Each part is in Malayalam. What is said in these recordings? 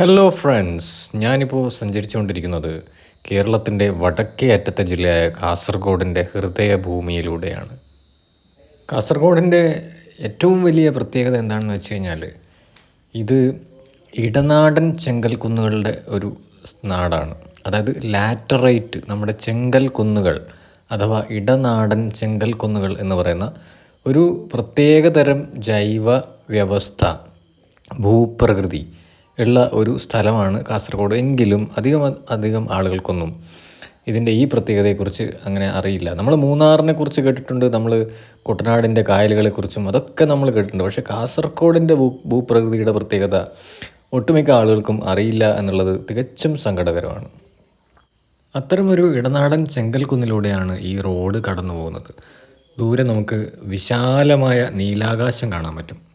ഹലോ ഫ്രണ്ട്സ് ഞാനിപ്പോൾ സഞ്ചരിച്ചുകൊണ്ടിരിക്കുന്നത് കേരളത്തിന്റെ വടക്കേ അറ്റത്തെ ജില്ലയായ കാസർഗോഡിന്റെ ഹൃദയഭൂമിയിലൂടെയാണ്. കാസർഗോഡിന്റെ ഏറ്റവും വലിയ പ്രത്യേകത എന്താണെന്ന് വെച്ച് കഴിഞ്ഞാൽ ഇത് ഇടനാടൻ ചെങ്കൽ കുന്നുകളുടെ ഒരു നാടാണ്. അതായത് ലാറ്ററൈറ്റ് നമ്മുടെ ചെങ്കൽ കുന്നുകൾ അഥവാ ഇടനാടൻ ചെങ്കൽ കുന്നുകൾ എന്ന് പറയുന്ന ഒരു പ്രത്യേകതരം ജൈവ വ്യവസ്ഥ ഭൂപ്രകൃതി ഉള്ള ഒരു സ്ഥലമാണ് കാസർഗോഡ്. എങ്കിലും അധികം അധികം ആളുകൾക്കൊന്നും ഇതിന്റെ ഈ പ്രത്യേകതയെക്കുറിച്ച് അങ്ങനെ അറിയില്ല. നമ്മൾ മൂന്നാറിനെ കുറിച്ച് കേട്ടിട്ടുണ്ട് നമ്മൾ കുട്ടനാടിന്റെ കായലുകളെക്കുറിച്ചും അതൊക്കെ നമ്മൾ കേട്ടിട്ടുണ്ട്. പക്ഷേ കാസർഗോഡിന്റെ ഭൂ ഭൂപ്രകൃതിയുടെ പ്രത്യേകത ഒട്ടുമിക്ക ആളുകൾക്കും അറിയില്ല എന്നുള്ളത് തികച്ചും സങ്കടകരമാണ്. അത്തരമൊരു ഇടനാടൻ ചെങ്കൽക്കുന്നിലൂടെയാണ് ഈ റോഡ് കടന്നു പോകുന്നത് ദൂരെ നമുക്ക് വിശാലമായ നീലാകാശം കാണാൻ പറ്റും.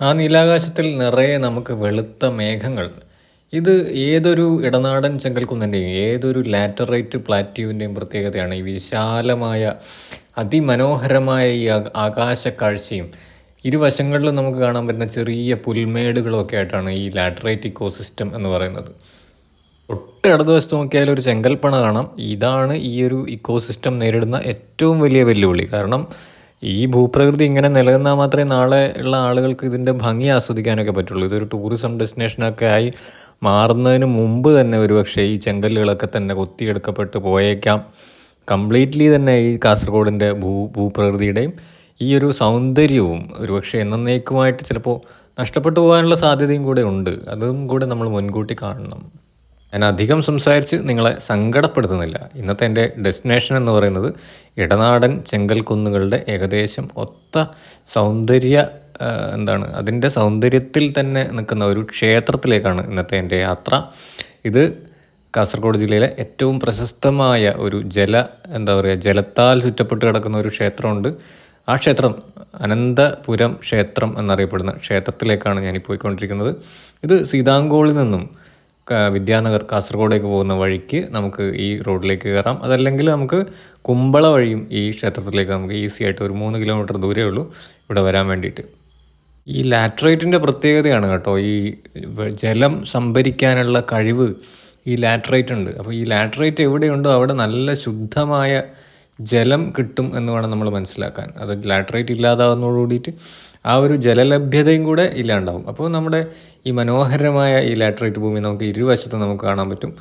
ആ നീലാകാശത്തിൽ നിറയെ നമുക്ക് വെളുത്ത മേഘങ്ങൾ. ഇത് ഏതൊരു ഇടനാടൻ ചെങ്കൽക്കുന്നിന്റെയും ഏതൊരു ലാറ്ററൈറ്റ് പ്ലാറ്റ്യൂവിന്റെയും പ്രത്യേകതയാണ്. ഈ വിശാലമായ അതിമനോഹരമായ ഈ ആകാശ കാഴ്ചയും ഇരുവശങ്ങളിലും നമുക്ക് കാണാൻ പറ്റുന്ന ചെറിയ പുൽമേടുകളും ഒക്കെ ആയിട്ടാണ് ഈ ലാറ്ററൈറ്റ് ഇക്കോസിസ്റ്റം എന്ന് പറയുന്നത്. ഒട്ട് ഇടതുവശത്ത് നോക്കിയാൽ ഒരു ചെങ്കൽപ്പണ കാണാം. ഇതാണ് ഈ ഒരു ഇക്കോസിസ്റ്റം നേരിടുന്ന ഏറ്റവും വലിയ വെല്ലുവിളി. കാരണം ഈ ഭൂപ്രകൃതി ഇങ്ങനെ നിലനിന്നാൽ മാത്രമേ നാളെ ഉള്ള ആളുകൾക്ക് ഇതിന്റെ ഭംഗി ആസ്വദിക്കാനൊക്കെ പറ്റുള്ളൂ. ഇതൊരു ടൂറിസം ഡെസ്റ്റിനേഷനൊക്കെ ആയി മാറുന്നതിന് മുമ്പ് തന്നെ ഒരുപക്ഷെ ഈ ചെങ്കല്ലുകളൊക്കെ തന്നെ കൊത്തിയെടുക്കപ്പെട്ട് പോയേക്കാം. കംപ്ലീറ്റ്ലി തന്നെ ഈ കാസർഗോഡിന്റെ ഭൂ ഭൂപ്രകൃതിയുടെയും ഈ ഒരു സൗന്ദര്യവും ഒരുപക്ഷെ എന്നേക്കുമായിട്ട് ചിലപ്പോൾ നഷ്ടപ്പെട്ടു പോകാനുള്ള സാധ്യതയും കൂടെ ഉണ്ട്. അതും കൂടെ നമ്മൾ മുൻകൂട്ടി കാണണം. ഞാൻ അധികം സംസാരിച്ച് നിങ്ങളെ സങ്കടപ്പെടുത്തുന്നില്ല. ഇന്നത്തെ എന്റെ ഡെസ്റ്റിനേഷൻ എന്ന് പറയുന്നത് ഇടനാടൻ ചെങ്കൽ കുന്നുകളുടെ ഏകദേശം ഒത്ത സൗന്ദര്യ എന്താണ് അതിന്റെ സൗന്ദര്യത്തിൽ തന്നെ നിൽക്കുന്ന ഒരു ക്ഷേത്രത്തിലേക്കാണ് ഇന്നത്തെ എന്റെ യാത്ര. ഇത് കാസർഗോഡ് ജില്ലയിലെ ഏറ്റവും പ്രശസ്തമായ ഒരു ജല എന്താ പറയുക ജലത്താൽ ചുറ്റപ്പെട്ട് കിടക്കുന്ന ഒരു ക്ഷേത്രമുണ്ട്. ആ ക്ഷേത്രം അനന്തപുരം ക്ഷേത്രം എന്നറിയപ്പെടുന്ന ക്ഷേത്രത്തിലേക്കാണ് ഞാൻ പോയിക്കൊണ്ടിരിക്കുന്നത് ഇത് സീതാങ്കോളിൽ നിന്നും വിദ്യാനഗർ കാസർഗോഡേക്ക് പോകുന്ന വഴിക്ക് നമുക്ക് ഈ റോഡിലേക്ക് കയറാം. അതല്ലെങ്കിൽ നമുക്ക് കുമ്പള വഴിയും ഈ ക്ഷേത്രത്തിലേക്ക് നമുക്ക് ഈസി ആയിട്ട് ഒരു മൂന്ന് കിലോമീറ്റർ ദൂരമേ ഉള്ളൂ ഇവിടെ വരാൻ വേണ്ടിയിട്ട്. ഈ ലാറ്ററൈറ്റിന്റെ പ്രത്യേകതയാണ് കേട്ടോ ഈ ജലം സംഭരിക്കാനുള്ള കഴിവ് ഈ ലാറ്ററൈറ്റ് ഉണ്ട്. അപ്പോൾ ഈ ലാറ്ററൈറ്റ് എവിടെയുണ്ടോ അവിടെ നല്ല ശുദ്ധമായ ജലം കിട്ടും എന്ന് വേണം നമ്മൾ മനസ്സിലാക്കാൻ. അത് ലാറ്ററൈറ്റ് ഇല്ലാതാവുന്നതോട് കൂടിയിട്ട് ആ ഒരു ജലലഭ്യതയും കൂടെ ഇല്ലാണ്ടാവും. അപ്പോൾ നമ്മുടെ ഈ മനോഹരമായ ഈ ലാറ്ററൈറ്റ് ഭൂമി നമുക്ക് ഇരുവശത്തും നമുക്ക് കാണാൻ പറ്റും.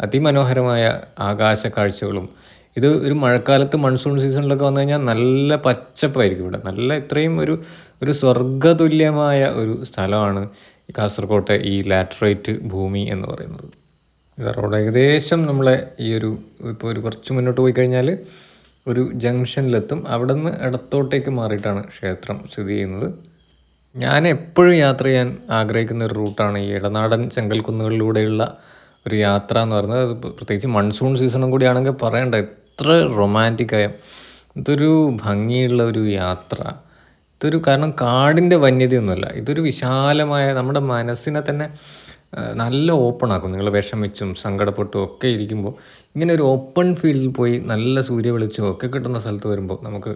അതിമനോഹരമായ ആകാശ കാഴ്ചകളും. ഇത് ഒരു മഴക്കാലത്ത് മൺസൂൺ സീസണിലൊക്കെ വന്നു കഴിഞ്ഞാൽ നല്ല പച്ചപ്പായിരിക്കും ഇവിടെ. നല്ല ഇത്രയും ഒരു ഒരു സ്വർഗതുല്യമായ ഒരു സ്ഥലമാണ് കാസർകോട്ടെ ഈ ലാറ്ററൈറ്റ് ഭൂമി എന്ന് പറയുന്നത്. റോഡ് ഏകദേശം നമ്മളെ ഈ ഒരു ഇപ്പോൾ ഒരു കുറച്ച് മുന്നോട്ട് പോയി കഴിഞ്ഞാൽ ഒരു ജംഗ്ഷനിലെത്തും. അവിടെ നിന്ന് ഇടത്തോട്ടേക്ക് മാറിയിട്ടാണ് ക്ഷേത്രം സ്ഥിതി ചെയ്യുന്നത്. ഞാൻ എപ്പോഴും യാത്ര ചെയ്യാൻ ആഗ്രഹിക്കുന്ന ഒരു റൂട്ടാണ് ഈ ഇടനാടൻ ചെങ്കൽക്കുന്നുകളിലൂടെയുള്ള ഒരു യാത്ര എന്ന് പറയുന്നത്. അത് പ്രത്യേകിച്ച് മൺസൂൺ സീസണും കൂടി ആണെങ്കിൽ പറയണ്ട എത്ര റൊമാന്റിക്കായ ഇതൊരു ഭംഗിയുള്ള ഒരു യാത്ര. ഇതൊരു കാരണം കാടിന്റെ വന്യതയൊന്നുമല്ല. ഇതൊരു വിശാലമായ നമ്മുടെ മനസ്സിനെ തന്നെ നല്ല ഓപ്പൺ ആക്കും. നിങ്ങൾ വിഷമിച്ചും സങ്കടപ്പെട്ടും ഒക്കെ ഇരിക്കുമ്പോൾ ഇങ്ങനെ ഒരു ഓപ്പൺ ഫീൽഡിൽ പോയി നല്ല സൂര്യ വെളിച്ചവും ഒക്കെ കിട്ടുന്ന സ്ഥലത്ത് വരുമ്പോൾ നമുക്ക്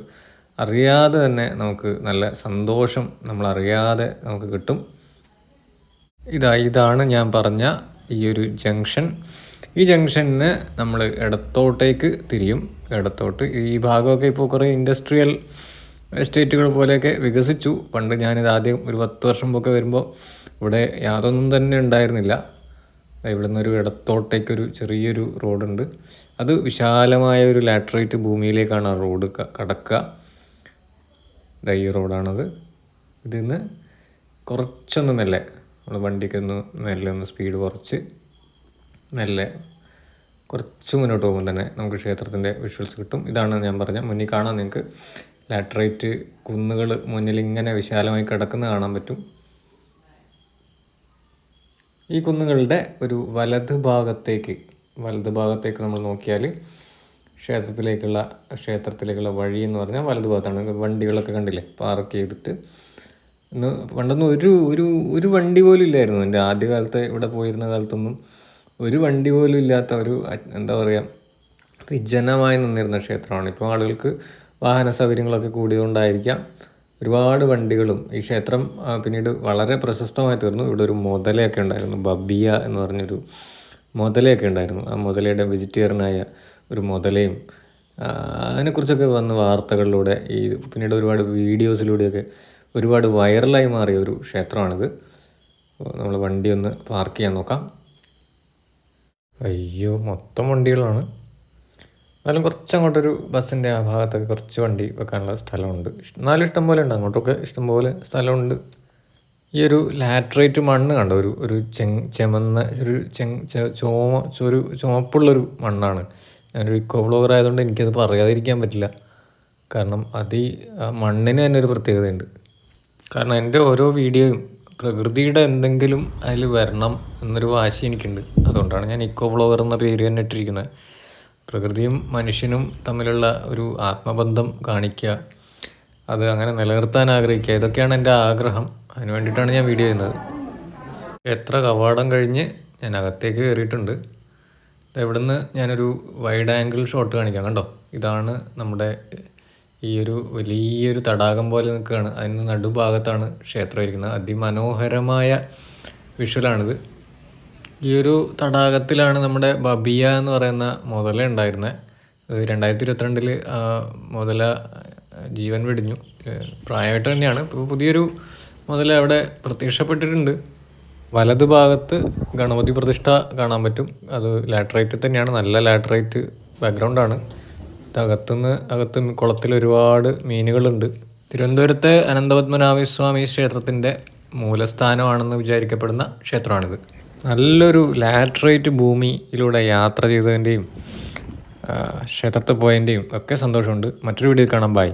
അറിയാതെ തന്നെ നമുക്ക് നല്ല സന്തോഷം നമ്മൾ അറിയാതെ നമുക്ക് കിട്ടും. ഇതാ ഇതാണ് ഞാൻ പറഞ്ഞ ഈ ഒരു ജംഗ്ഷൻ ഈ ജംഗ്ഷനിന്ന് നമ്മൾ ഇടത്തോട്ടേക്ക് തിരിയും. ഇടത്തോട്ട് ഈ ഭാഗമൊക്കെ ഇപ്പോൾ കുറേ ഇൻഡസ്ട്രിയൽ എസ്റ്റേറ്റുകൾ പോലെയൊക്കെ വികസിച്ചു. പണ്ട് ഞാനിത് ആദ്യം ഒരു പത്ത് വർഷം മുമ്പൊക്കെ വരുമ്പോൾ ഇവിടെ യാതൊന്നും തന്നെ ഉണ്ടായിരുന്നില്ല. ഇവിടെ നിന്നൊരു ഇടത്തോട്ടേക്കൊരു ചെറിയൊരു റോഡുണ്ട്. അത് വിശാലമായ ഒരു ലാറ്ററേറ്റ് ഭൂമിയിലേക്കാണ് ആ റോഡ് കടക്കുക. ഈ റോഡാണത്. നിന്ന് കുറച്ചൊന്ന് മെല്ലെ. നമ്മൾ വണ്ടിക്കൊന്ന് മെല്ലെ ഒന്ന് സ്പീഡ് കുറച്ച് മെല്ലെ കുറച്ച് മുന്നോട്ട് പോകുമ്പോൾ തന്നെ നമുക്ക് ക്ഷേത്രത്തിന്റെ വിഷ്വൽസ് കിട്ടും. ഇതാണ് ഞാൻ പറഞ്ഞ മുന്നിൽ കാണാൻ നിങ്ങൾക്ക് ലാറ്ററേറ്റ് കുന്നുകൾ മുന്നിൽ ഇങ്ങനെ വിശാലമായി കിടക്കുന്നത് കാണാൻ പറ്റും. ഈ കുന്നുകളുടെ ഒരു വലത് ഭാഗത്തേക്ക് വലത് ഭാഗത്തേക്ക് നമ്മൾ നോക്കിയാൽ ക്ഷേത്രത്തിലേക്കുള്ള ക്ഷേത്രത്തിലേക്കുള്ള വഴി എന്ന് പറഞ്ഞാൽ വലതുഭാഗത്താണ് വണ്ടികളൊക്കെ കണ്ടില്ലേ? പാർക്ക് ചെയ്തിട്ട്. ഇന്ന് പണ്ടൊന്നും ഒരു ഒരു ഒരു വണ്ടി പോലും ഇല്ലായിരുന്നു. എന്റെ ആദ്യകാലത്ത് ഇവിടെ പോയിരുന്ന കാലത്തൊന്നും ഒരു വണ്ടി പോലും ഇല്ലാത്ത ഒരു എന്താ പറയുക വിജനമായി നിന്നിരുന്ന ക്ഷേത്രമാണ്. ഇപ്പോൾ ആളുകൾക്ക് വാഹന സൗകര്യങ്ങളൊക്കെ കൂടിയതുകൊണ്ടായിരിക്കാം. ഒരുപാട് വണ്ടികളും ഈ ക്ഷേത്രം പിന്നീട് വളരെ പ്രശസ്തമായി തീർന്നു. ഇവിടെ ഒരു മുതലയൊക്കെ ഉണ്ടായിരുന്നു ബബിയ എന്ന് പറഞ്ഞൊരു മുതലയൊക്കെ ഉണ്ടായിരുന്നു. ആ മുതലയുടെ വെജിറ്റേറിയനായ ഒരു മുതലയും അതിനെക്കുറിച്ചൊക്കെ വന്ന വാർത്തകളിലൂടെ ഈ പിന്നീട് ഒരുപാട് വീഡിയോസിലൂടെയൊക്കെ ഒരുപാട് വൈറലായി മാറിയ ഒരു ക്ഷേത്രമാണിത്. നമ്മൾ വണ്ടി ഒന്ന് പാർക്ക് ചെയ്യാൻ നോക്കാം. അയ്യോ മൊത്തം വണ്ടികളാണ്. എന്നാലും കുറച്ച് അങ്ങോട്ടൊരു ബസ്സിന്റെ ആ ഭാഗത്തൊക്കെ കുറച്ച് വണ്ടി വെക്കാനുള്ള സ്ഥലമുണ്ട്. എന്നാലും ഇഷ്ടം പോലെ ഉണ്ട്. അങ്ങോട്ടൊക്കെ ഇഷ്ടം പോലെ സ്ഥലമുണ്ട്. ഈ ഒരു ലാറ്ററേറ്റ് മണ്ണ് കണ്ടോ? ഒരു ഒരു ചെങ് ചെമന്ന ഒരു ചെങ് ചോമ ഒരു ചുമപ്പുള്ളൊരു മണ്ണാണ്. ഞാനൊരു ഇക്കോ ബ്ലോഗർ ആയതുകൊണ്ട് എനിക്കത് പറയാതിരിക്കാൻ പറ്റില്ല. കാരണം അത് ഈ മണ്ണിന് തന്നെ ഒരു പ്രത്യേകതയുണ്ട്. കാരണം എന്റെ ഓരോ വീഡിയോയും പ്രകൃതിയുടെ എന്തെങ്കിലും അതിൽ വരണം എന്നൊരു വാശി എനിക്കുണ്ട്. അതുകൊണ്ടാണ് ഞാൻ ഇക്കോ ബ്ലോഗർ എന്ന പേര് തന്നെ ഇട്ടിരിക്കുന്നത്. പ്രകൃതിയും മനുഷ്യനും തമ്മിലുള്ള ഒരു ആത്മബന്ധം കാണിക്കുക അത് അങ്ങനെ നിലനിർത്താൻ ആഗ്രഹിക്കുക ഇതൊക്കെയാണ് എന്റെ ആഗ്രഹം. അതിന് വേണ്ടിയിട്ടാണ് ഞാൻ വീഡിയോ ചെയ്യുന്നത്. എത്ര കവാടം കഴിഞ്ഞ് ഞാൻ അകത്തേക്ക് കയറിയിട്ടുണ്ട്. ഇവിടുന്ന് ഞാനൊരു വൈഡ് ആംഗിൾ ഷോട്ട് കാണിക്കാം. കണ്ടോ? ഇതാണ് നമ്മുടെ ഈ ഒരു വലിയൊരു തടാകം പോലെ നിൽക്കുകയാണ്. അതിന് നടുഭാഗത്താണ് ക്ഷേത്രം ഇരിക്കുന്നത്. അതിമനോഹരമായ വിഷ്വലാണിത് ഈ ഒരു തടാകത്തിലാണ് നമ്മുടെ ബബിയ എന്ന് പറയുന്ന മുതല ഉണ്ടായിരുന്നത് രണ്ടായിരത്തി ഇരുപത്തിരണ്ടിൽ മുതല ജീവൻ വെടിഞ്ഞു. പ്രായമായിട്ട് തന്നെയാണ്. ഇപ്പോൾ പുതിയൊരു മുതല അവിടെ പ്രത്യക്ഷപ്പെട്ടിട്ടുണ്ട്. വലതു ഭാഗത്ത് ഗണപതി പ്രതിഷ്ഠ കാണാൻ പറ്റും. അത് ലാറ്ററൈറ്റ് തന്നെയാണ്. നല്ല ലാറ്ററൈറ്റ് ബാക്ക്ഗ്രൗണ്ടാണ് അകത്തുനിന്ന് അകത്തുനിന്ന് കുളത്തിൽ ഒരുപാട് മീനുകളുണ്ട്. തിരുവനന്തപുരത്തെ അനന്തപത്മനാഭസ്വാമി ക്ഷേത്രത്തിന്റെ മൂലസ്ഥാനമാണെന്ന് വിചാരിക്കപ്പെടുന്ന ക്ഷേത്രമാണിത്. നല്ലൊരു ലാറ്ററൈറ്റ് ഭൂമിയിലൂടെ യാത്ര ചെയ്തതിന്റെയും ക്ഷേത്രത്തിൽ പോയതിന്റെയും ഒക്കെ സന്തോഷമുണ്ട്. മറ്റൊരു വീഡിയോ കാണാം. ബൈ